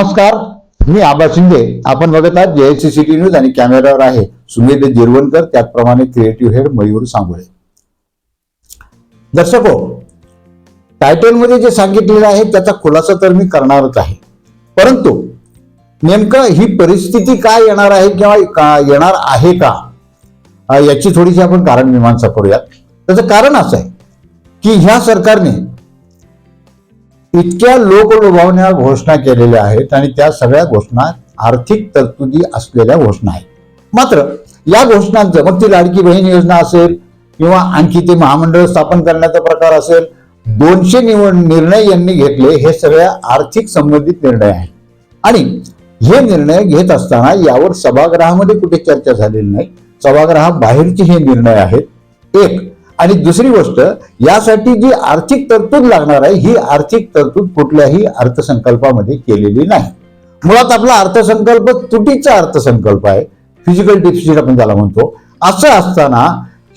नमस्कार मी आबा शिंदे. आपण बघत आहात जेएससी सिटी न्यूज आणि कॅमेऱ्यावर आहे सुमित जिरवणकर त्याचप्रमाणे क्रिएटिव्ह हेड मयूर सांगोळे. दर्शको हो, टायटलमध्ये जे सांगितलेलं आहे त्याचा खुलासा तर मी करणारच आहे. परंतु नेमकं ही परिस्थिती काय येणार आहे किंवा येणार आहे का याची थोडीशी आपण कारण मीमांसा करूयात. त्याचं कारण असं आहे की ह्या सरकारने इतक्या लोकलुभावण्या घोषणा केलेल्या आहेत आणि त्या सगळ्या घोषणा आर्थिक तरतुदी असलेल्या घोषणा आहेत. मात्र या घोषणांचं मग ती लाडकी बहीण योजना असेल किंवा आणखी ते महामंडळ स्थापन करण्याचा प्रकार असेल दोनशे निवड निर्णय यांनी घेतले हे सगळ्या आर्थिक संबंधित निर्णय आहेत. आणि हे निर्णय घेत असताना यावर सभागृहामध्ये कुठे चर्चा झालेली नाही. सभागृहाबाहेरचे हे निर्णय आहेत. एक आणि दुसरी गोष्ट यासाठी जी आर्थिक तरतूद लागणार आहे ही आर्थिक तरतूद कुठल्याही अर्थसंकल्पामध्ये केलेली नाही. मुळात आपला अर्थसंकल्प तुटीचा अर्थसंकल्प आहे. फिजिकल डिफिसिट आपण त्याला म्हणतो. असं असताना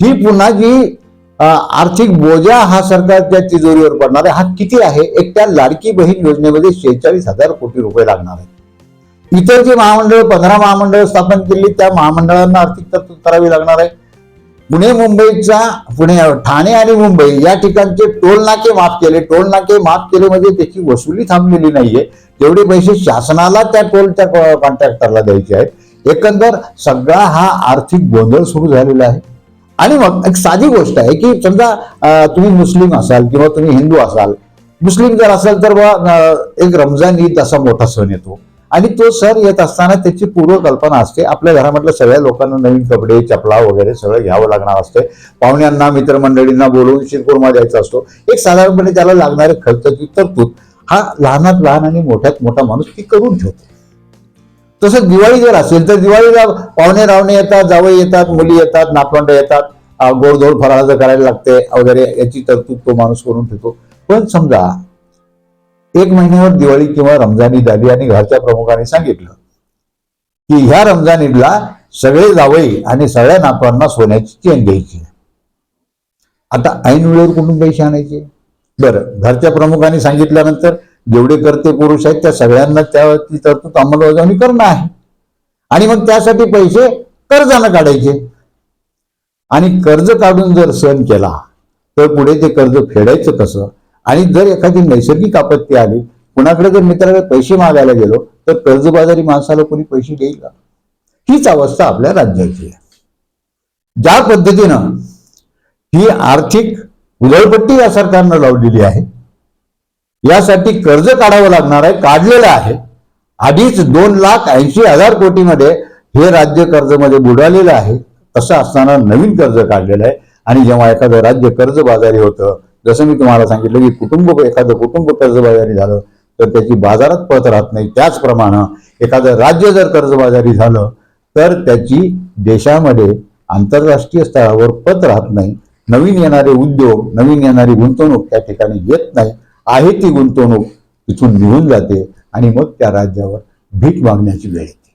ही पुन्हा जी आर्थिक बोजा हा सरकारच्या तिजोरीवर पडणार आहे. हा किती आहे? एक त्या लाडकी बहीण योजनेमध्ये शेहेचाळीस हजार कोटी रुपये लागणार आहेत. इतर जे महामंडळ पंधरा महामंडळ स्थापन केली त्या महामंडळांना आर्थिक तरतूद करावी लागणार आहे. पुणे मुंबईचा पुणे ठाणे आणि मुंबई या ठिकाणचे टोल नाके माफ केले. टोल नाके माफ केले म्हणजे त्याची वसुली थांबलेली नाहीये. तेवढे पैसे शासनाला त्या टोलच्या कॉन्ट्रॅक्टरला द्यायचे आहेत एकंदर सगळा हा आर्थिक गोंधळ सुरू झालेला आहे. आणि मग एक साधी गोष्ट आहे की समजा तुम्ही मुस्लिम असाल किंवा तुम्ही हिंदू असाल मुस्लिम जर असाल तर बा, एक रमजान ईद असा मोठा सण येतो. आणि तो सर येत असताना त्याची पूर्व कल्पना असते. आपल्या घरामधल्या सगळ्या लोकांना नवीन कपडे चपला वगैरे सगळं घ्यावं लागणार असते. पाहुण्यांना मित्रमंडळींना बोलवून शिरकुर्मा द्यायचा असतो. एक साधारणपणे त्याला लागणारे खर्चाची तरतूद हा लहानात लहान आणि मोठ्यात मोठा माणूस ती करून ठेवतो. तसं दिवाळी जर असेल तर दिवाळीला पाहुणे रावणे येतात जावई येतात मुली येतात नातवंड येतात गोडधोड फराळाचं करायला लागते वगैरे याची तरतूद तो माणूस करून ठेवतो. पण समजा एक महिन्यावर दिवाळी किंवा रमजान ईद आली आणि घरच्या प्रमुखाने सांगितलं की ह्या रमजान ईदला सगळे जावई आणि सगळ्या नातवांना सोन्याची चेन घ्यायची आता ऐन वेळेवर कुठून पैसे आणायचे? बरं घरच्या प्रमुखाने सांगितल्यानंतर जेवढे करते पुरुष आहेत त्या सगळ्यांना त्या तरतूद अंमलबजावणी करणं आहे. आणि मग त्यासाठी पैसे कर्जानं काढायचे. आणि कर्ज काढून जर सण केला तर पुढे ते कर्ज फेडायचं कसं? आणि जर एखादी नैसर्गिक आपत्ती आली कुणाकडे जर मित्राकडे पैसे मागायला गेलो तर कर्जबाजारी माणसाला कोणी पैसे देईल का? हीच अवस्था आपल्या राज्याची आहे. ज्या पद्धतीनं ही आर्थिक उधळपट्टी या सरकारनं लावलेली आहे यासाठी कर्ज काढावं लागणार आहे काढलेलं आहे. आधीच दोन लाख ऐंशी हजार कोटीमध्ये हे राज्य कर्जमध्ये बुडालेलं आहे तसं असताना नवीन कर्ज काढलेलं आहे. आणि जेव्हा एखादं राज्य कर्जबाजारी होतं जसं मी तुम्हाला सांगितलं की कुटुंब एखादं कुटुंब कर्जबाजारी झालं तर त्याची बाजारात पत राहत नाही. त्याचप्रमाणे एखादं राज्य जर कर्जबाजारी झालं तर त्याची देशामध्ये आंतरराष्ट्रीय स्तरावर पत राहत नाही. नवीन येणारे उद्योग नवीन येणारी गुंतवणूक त्या ठिकाणी येत नाही. आहे ती गुंतवणूक तिथून निघून जाते आणि मग त्या राज्यावर भीक मागण्याची वेळ येते.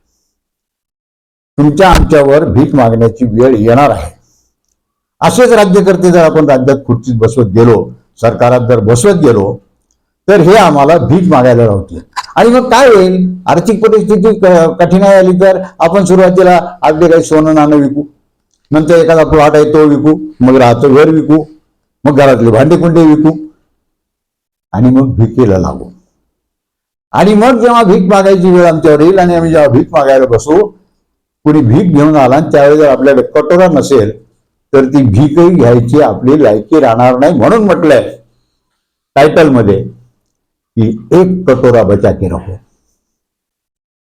तुमच्या आमच्यावर भीक मागण्याची वेळ येणार आहे. असेच राज्यकर्ते जर आपण राज्यात खुर्चीत बसवत गेलो सरकारात जर बसवत गेलो तर हे आम्हाला भीक मागायला लावते आणि मग काय होईल? आर्थिक परिस्थिती क- कठीणाई आली तर आपण सुरुवातीला आपले काही सोनं नाणं विकू. नंतर एखादा प्लॉट आहे तो विकू मग राहतो घर विकू मग घरातले भांडे कुंडे विकू आणि मग भिकेला लागू. आणि मग जेव्हा भीक मागायची वेळ आमच्यावर येईल आणि आम्ही जेव्हा भीक मागायला बसू कुणी भीक घेऊन आला आणि त्यावेळी जर आपल्याकडे कटोरा नसेल तर ती भीकही घ्यायची आपली लायकी राहणार नाही म्हणून म्हटलंय टायटलमध्ये की एक कटोरा बचा की रहो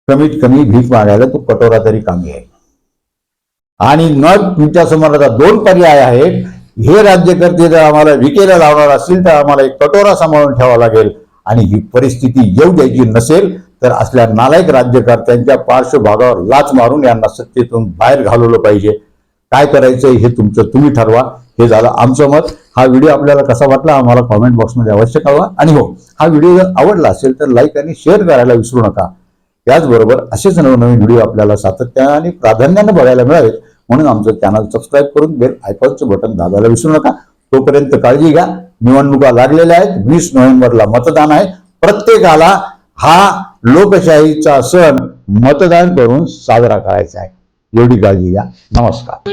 कमीत कमी भीक मागायला तो कटोरा तरी कामी आहे आणि न तुमच्यासमोर आता दोन पर्याय आहेत. हे राज्यकर्ते जर आम्हाला विकेला लावणार असतील तर आम्हाला एक कटोरा सांभाळून ठेवावा लागेल. आणि ही परिस्थिती येऊ द्यायची नसेल तर असल्या नालायक राज्यकर्त्यांच्या पार्श्वभागावर लाच मारून यांना सत्तेतून बाहेर घालवलं पाहिजे. काय करायचंय हे तुमचं तुम्ही ठरवा. हे झालं आमचं मत. हा व्हिडिओ आपल्याला कसा वाटला आम्हाला कॉमेंट बॉक्समध्ये अवश्य कळवा. आणि हो हा व्हिडिओ जर आवडला असेल तर लाईक आणि शेअर करायला विसरू नका. त्याचबरोबर असेच नवनवीन व्हिडिओ आपल्याला सातत्याने आणि प्राधान्यानं बघायला मिळावेत म्हणून आमचं चॅनल सबस्क्राईब करून बेल आयकॉनचं बटन दाबायला विसरू नका. तोपर्यंत काळजी घ्या. निवडणुका लागलेल्या आहेत. वीस नोव्हेंबरला मतदान आहे. प्रत्येकाला हा लोकशाहीचा सण मतदान करून साजरा करायचा आहे. एवढी काळजी घ्या नमस्कार